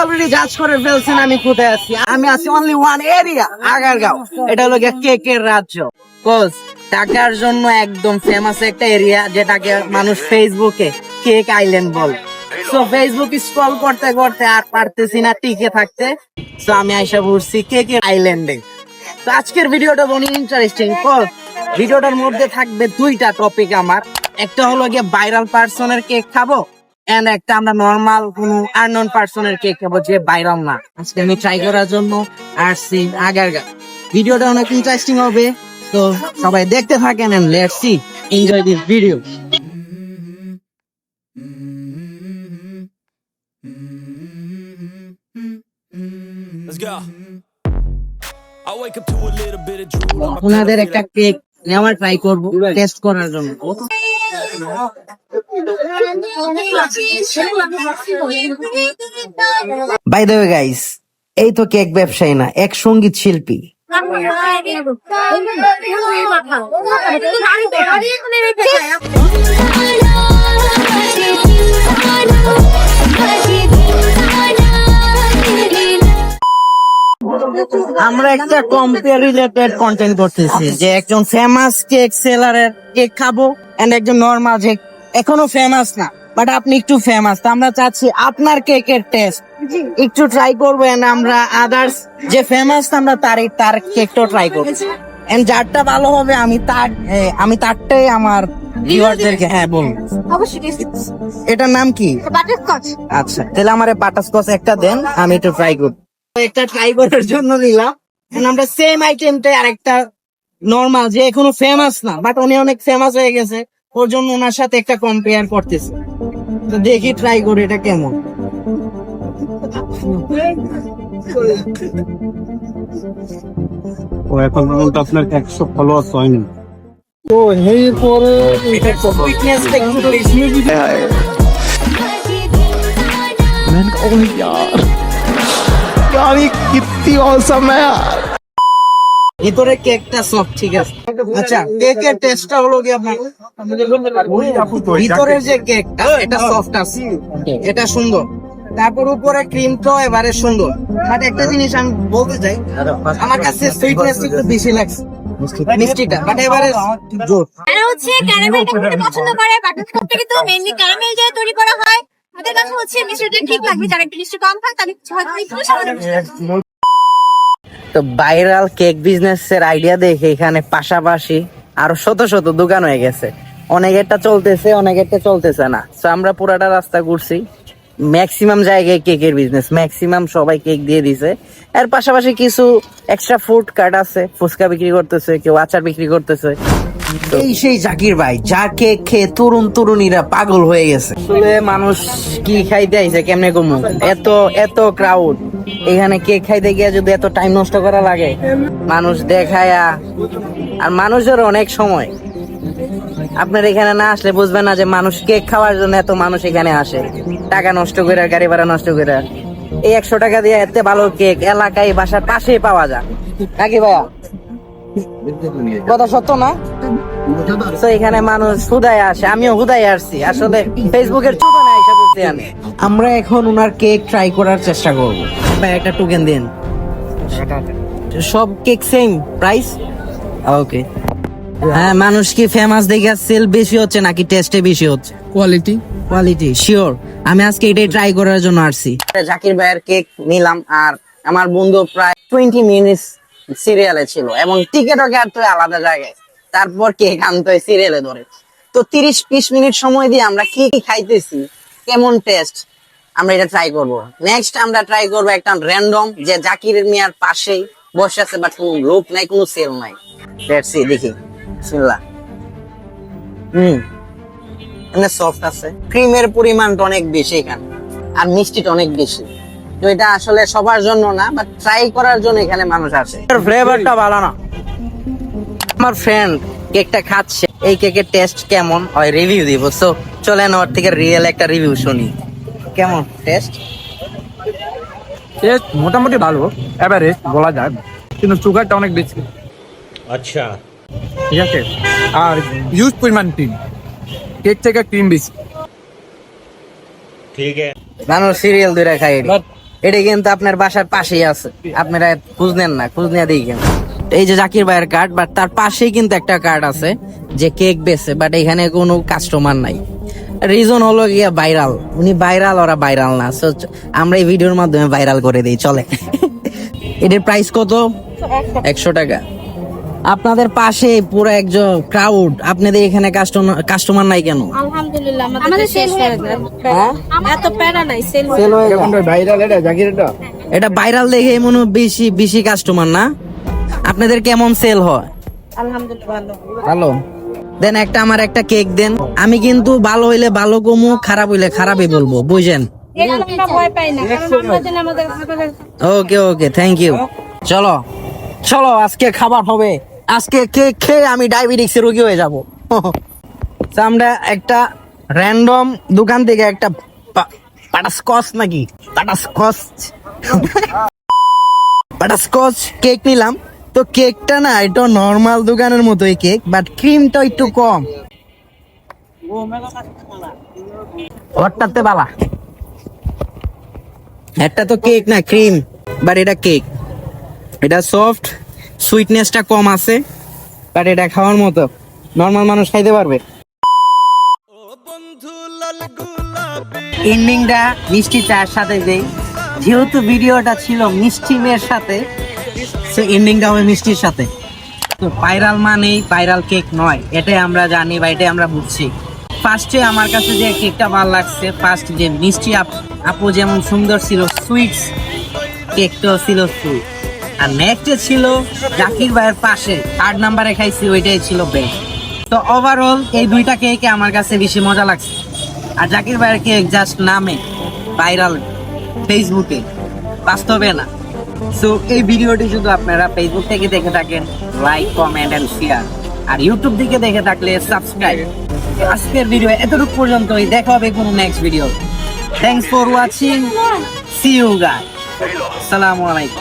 Already জাজ করে ফেলছেন আমি কোথায় আছি? আমি আছি অনলি ওয়ান এরিয়া আগারগাঁও। এটা হলো রাজ্য? টাকার জন্য একদম ফেমাস একটা এরিয়া যেটাকে মানুষ ফেসবুকে কেক আইল্যান্ড বলে। সো ফেসবুক স্ক্রল করতে করতে আর পারতেছি না, টিকে থাকতে। সো আমি আইসা বলছি কেকের আইল্যান্ডে তো আজকের ভিডিওটা অনেক ইন্টারেস্টিং কল ভিডিওটার মধ্যে থাকবে দুইটা টপিক আমার। একটা হলো গিয়ে ভাইরাল পার্সনের কেক খাব এন্ড একটা আমরা নর্মাল কোনো আননোন পার্সনের কেক খাব যে ভাইরাল না। আজকে আমি ট্রাই করার জন্য আসছি আগারগা। ভিডিওটা অনেক ইন্টারেস্টিং হবে তো সবাই দেখতে থাকেন and let's see enjoy this video Let's go. I wake up to a little bit of drool ওনাদের একটা কেক নেওয়ার ট্রাই করব টেস্ট করার জন্য। বাই দ্য ওয়ে গাইস এই তো কেক ব্যবসায়ী না এক সংগীত শিল্পী। একটা কম্পেয়ার রিলেটেড কন্টেন্ট করতেছি। যে একজন ফেমাস কেক সেলারের কেক খাব এন্ড একজন নর্মাল যে এখনও ফেমাস না বাট আপনি একটু ফেমাস তো আমরা চাচ্ছি আপনার কেকের টেস্ট একটু ট্রাই করব এন্ড আমরা আদার্স যে ফেমাস আমরা তার তার কেকটাও ট্রাই করব। এন্ড যারটা ভালো হবে আমি তার আমি তারটাই আমার ভিউয়ারদেরকে হ্যাঁ বলুন। এটার নাম কি? আচ্ছা তাহলে আমার বাটারস্কচ একটা দেন আমি একটু ট্রাই করব। একটা ট্রাই করার জন্য নিলাম। আমরা সেম আইটেমটা আর একটা নর্মাল যে এখনও ফেমাস না বাট উনি অনেক ফেমাস হয়ে গেছে। ওর জন্য ওনার সাথে একটা কম্পেয়ার করতেছে। তো দেখি ট্রাই করে এটা কেমন। ও এখন পর্যন্ত আপনার একশো ফলোয়ার্স হয়নি? ফিটনেসটা একটু বেশি। मैंने গাড়ি কিত্তি অসম ভিতরে কেকটা সফট ঠিক আছে। আচ্ছা কেকের টেস্টটা হলো কি আপনার? ভিতরের যে কেকটা এটা সফট আছে। এটা সুন্দর। তারপর উপরে ক্রিমটাও এবারে সুন্দর। বাট একটা জিনিস আমি বলতে চাই আমার কাছে সুইটনেস একটু বেশি লাগছে। মিষ্টিটা এবারে হচ্ছে পছন্দ করে বাট কিন্তু মেইনলি ক্যারামেল দিয়ে তৈরি করা হয়। কাছে হচ্ছে ঠিক লাগবে, যারা একটু কম হয়তো তো ভাইরাল কেক আইডিয়া দেখে এখানে পাশাপাশি আরও শত শত দোকান হয়ে গেছে। অনেকেরটা চলতেছে অনেকেরটা চলতেছে না। তো আমরা পুরাটা রাস্তা ঘুরছি। ম্যাক্সিমাম জায়গায় কেকের বিজনেস ম্যাক্সিমাম সবাই কেক দিয়ে দিছে। এর পাশাপাশি কিছু এক্সট্রা ফুড কার্ট আছে, ফুচকা বিক্রি করতেছে, কেউ আচার বিক্রি করতেছে। এই সেই জাকির ভাই যা কেক খেয়ে তরুণ তরুণীরা পাগল হয়ে গেছে। আসলে মানুষ কি খাইতে আইছে কেমনে কমু? এত এত ক্রাউড এখানে কেক খাইতে গিয়ে যদি এত টাইম নষ্ট করা লাগে? মানুষ দেখায়া, আর মানুষের অনেক সময়। আপনার এখানে না আসলে বুঝবেন না যে মানুষ কেক খাওয়ার জন্য এত মানুষ এখানে আসে। টাকা নষ্ট করে গাড়ি ভাড়া নষ্ট করে এই একশো টাকা দিয়ে এত ভালো কেক এলাকায়, বাসার পাশেই পাওয়া যায়। নাকি ভাইয়া? কথা সত্য না? তো এখানে মানুষ হুদায় আসে আমিও হুদায় আসছি। আসলে ফেসবুকের করতে আমরা এখন উনার কেক ট্রাই করার চেষ্টা করব। ভাই একটা টোকেন দিন। সব কেক সেম প্রাইস ওকে হ্যাঁ মানুষ কি ফেমাস দেখে সেল বেশি হচ্ছে নাকি টেস্টে বেশি হচ্ছে? কোয়ালিটি কোয়ালিটি শিওর আমি আজকে এটাই ট্রাই করার জন্য আসছি। জাকির ভাইয়ের কেক নিলাম আর আমার বন্ধু প্রায় টোয়েন্টি মিনিটস সিরিয়ালে ছিল এবং টিকিটও কাটতে হয় আলাদা জায়গায়। তারপর কেক আনতে সিরিয়ালে ধরে। তো তিরিশ বিশ মিনিট সময় দিয়ে আমরা কি কি খাইতেছি, কেমন টেস্ট আমরা এটা ট্রাই করব। নেক্সট আমরা ট্রাই করব একটা র্যান্ডম যে জাকির মিয়ার পাশেই বসে আছে বাট কোনো লোক নাই, কোনো সেল নাই। দেখি। বিসমিল্লাহ। হুম। এখানে সফট আছে। ক্রিমের পরিমাণটা অনেক বেশি এখানে, আর মিষ্টিটা অনেক বেশি। তো এটা আসলে সবার জন্য না বাট ট্রাই করার জন্য এখানে মানুষ আসে। ফ্লেভারটা ভালো না। আমার ফ্রেন্ড কেকটা খাচ্ছে। এই কেকের টেস্ট কেমন? ওই রিভিউ দিব। সো চলেন ওর থেকে রিয়েল একটা রিভিউ শুনি। কেমন? টেস্ট টেস্ট মোটামুটি ভালো। এভারেজ বলা যায়। কিন্তু সুগারটা অনেক বেশি। আচ্ছা। ঠিক আছে? আর ইউজ পরিমাণ ক্রিম কেক থেকে ক্রিম বেশি। ঠিক আছে। মানুষ সিরিয়াল ধরে খাই। এটা কিন্তু আপনার বাসার পাশেই আছে। আপনারা খুঁজ নেন না। খুঁজ নিয়ে দিই কেন এই যে জাকির ভাইয়ের কার্ড বাট তার পাশেই কিন্তু একটা কার্ড আছে যে কেক বেছে বাট এখানে কোনো কাস্টমার নাই। রিজন হলো গিয়া ভাইরাল উনি ভাইরাল ওরা ভাইরাল না। So, আমরা এই ভিডিওর মাধ্যমে ভাইরাল করে দিই চলে। এটার প্রাইস কত? একশো টাকা। আপনাদের পাশে পুরো একজন ক্রাউড আপনাদের এখানে কাস্টমার কাস্টমার নাই কেন? আলহামদুলিল্লাহ আমাদের শেষ হয়ে গেছে। হ্যাঁ? এত প্যারা নাই সেল সেল হয়ে গেল। এটা ভাইরাল দেখে মনে বেশি বেশি কাস্টমার না? আপনাদের কেমন সেল হয়? আলহামদুলিল্লাহ ভালো। ভালো? দেন একটা আমার একটা কেক দেন। আমি কিন্তু ভালো হইলে ভালো কমু খারাপ হইলে খারাপই বলব বুঝেন ওকে ওকে থ্যাংক ইউ চলো চলো আজকে খাবার হবে। আজকে কেক খেয়ে আমি ডায়াবেটিক্স রোগী হয়ে যাব। তো আমরা একটা র্যান্ডম দোকান থেকে একটা পাটাস্কচ নাকি? পাটাস্কচ বাটারস্কচ কেক নিলাম। তো কেকটা না এটা নর্মাল দোকানের মতোই কেক বাট ক্রিমটা একটু কম। বালা। একটা তো কেক না ক্রিম বাট এটা কেক এটা সফট সুইটনেসটা কম আছে বাট এটা খাওয়ার মতো। নর্মাল মানুষ খাইতে পারবে। এন্ডিংটা মিষ্টি চায়ের সাথে দেই যেহেতু ভিডিওটা ছিল মিষ্টি মেয়ের সাথে সো এন্ডিংটা হবে মিষ্টির সাথে। তো ভাইরাল মানেই ভাইরাল কেক নয়, এটাই আমরা জানি বা এটাই আমরা বুঝছি। ফার্স্টে আমার কাছে যে কেকটা ভালো লাগছে ফার্স্ট যে মিষ্টি আপু যেমন সুন্দর ছিল সুইটস কেকটাও ছিল সুইট আর নেক্সটে ছিল জাকির ভাইয়ের পাশে থার্ড নাম্বারে খাইছি, ওইটাই ছিল বেস্ট তো ওভারঅল এই দুইটা কেকে আমার কাছে বেশি মজা লাগছে। আর জাকির ভাইয়ের কেক জাস্ট নামে ভাইরাল ফেসবুকে বাস্তবে না। সো এই ভিডিওটি শুধু আপনারা ফেসবুক থেকে দেখে থাকেন লাইক কমেন্ট এন্ড শেয়ার আর ইউটিউব থেকে দেখে থাকলে সাবস্ক্রাইব আজকের ভিডিও এতটুকু পর্যন্তই, দেখা হবে কোনো next video thanks for watching see you guy আসসালামু আলাইকুম